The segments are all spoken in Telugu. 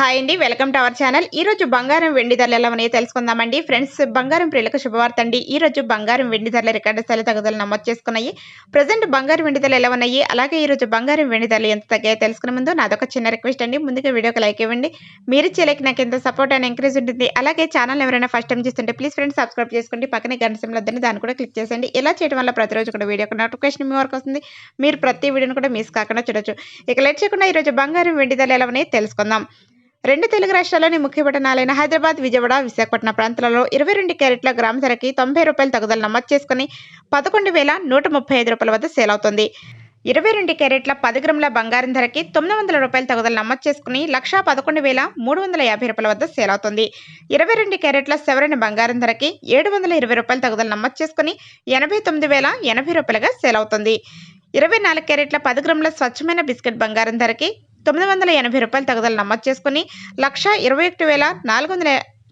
హాయ్ అండి వెల్కమ్ టు అవర్ ఛానల్. ఈ రోజు బంగారం వెండి ధరలు ఎలా ఉన్నాయో తెలుసుకుందామండి. ఫ్రెండ్స్ బంగారం ప్రియులకు శుభవార్త అండి ఈ రోజు బంగారం వెండి ధరల రికార్డు స్థాయి తగుదలు నమోదు చేసుకున్నాయి. ప్రజెంట్ బంగారం వెండి ధరలు ఎలా ఉన్నాయి? అలాగే ఈ రోజు బంగారం వెండి ధరలు ఎంత తగ్గాయో తెలుసుకునే ముందు నాదొక చిన్న రిక్వెస్ట్ అండి. ముందుగా వీడియోకి లైక్ ఇవ్వండి. మీరు లైక్ నాకు ఎంత సపోర్ట్ అండ్ ఎంకరేజ్ ఉంటుంది. అలాగే ఛానల్ ఎవరైనా ఫస్ట్ టైం చూస్తుంటే ప్లీజ్ ఫ్రెండ్స్ సబ్స్క్రైబ్ చేసుకోండి పక్కనే గంట సింబల్ వద్దని దాన్ని కూడా క్లిక్ చేసేయండి. ఇలా చేయడం వల్ల ప్రతిరోజు కూడా వీడియో నోటిఫికేషన్ మీ వరకు వస్తుంది. మీరు ప్రతి వీడియోని కూడా మిస్ కాకుండా చూడొచ్చు. ఇక లేట్ చేయకుండా ఈరోజు బంగారం వెండి ధరలు ఎలా ఉన్నాయో తెలుసుకుందాం. రెండు తెలుగు రాష్ట్రాల్లోని ముఖ్య పట్టణాలైన హైదరాబాద్ విజయవాడ విశాఖపట్నం ప్రాంతాలలో ఇరవై రెండు క్యారెట్ల గ్రామ ధరకి తొంభై రూపాయల తగుదల నమోదు చేసుకుని పదకొండు వేల నూట ముప్పై ఐదు రూపాయల వద్ద సేల్ అవుతుంది. ఇరవై రెండు క్యారెట్ల పది గ్రాముల బంగారం ధరకి తొమ్మిది వందల రూపాయల తగుదల నమోదు చేసుకుని లక్ష పదకొండు వేల మూడు వందల యాభై రూపాయల వద్ద సేల్ అవుతుంది. ఇరవై రెండు క్యారెట్ల సెవరైన బంగారం ధరకి ఏడు వందల ఇరవై రూపాయల తగుదల నమోదు చేసుకుని ఎనభై తొమ్మిది వేల ఎనభై రూపాయలుగా సేల్ అవుతుంది. ఇరవై నాలుగు క్యారెట్ల పది గ్రాముల స్వచ్ఛమైన బిస్కెట్ బంగారం ధరకి తొమ్మిది వందల ఎనభై రూపాయల తగదలు నమోదు చేసుకుని లక్ష ఇరవై ఒకటి వేల నాలుగు వందల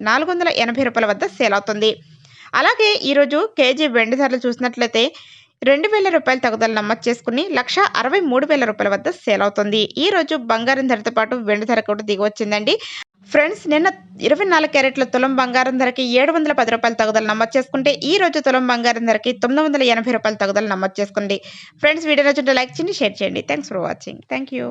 నాలుగు వందల ఎనభై రూపాయల వద్ద సేల్ అవుతుంది. అలాగే ఈరోజు కేజీ వెండి ధరలు చూసినట్లయితే రెండు వేల రూపాయల తగుదల నమోదు చేసుకుని లక్ష అరవై మూడు వేల రూపాయల వద్ద సేల్ అవుతుంది. ఈ రోజు బంగారం ధరతో పాటు వెండి ధర కూడా దిగి వచ్చిందండి. ఫ్రెండ్స్ నిన్న ఇరవై నాలుగు క్యారెట్ల తులం బంగారం ధరకి ఏడు వందల పది రూపాయల తగుదల నమోదు చేసుకుంటే ఈ రోజు తులం బంగారం ధరకి తొమ్మిది వందల ఎనభై రూపాయల తగుదల నమోదు చేసుకోండి ఫ్రెండ్స్ వీడియో నచ్చుంటే లైక్ చేయండి షేర్ చేయండి. Thanks for watching thank you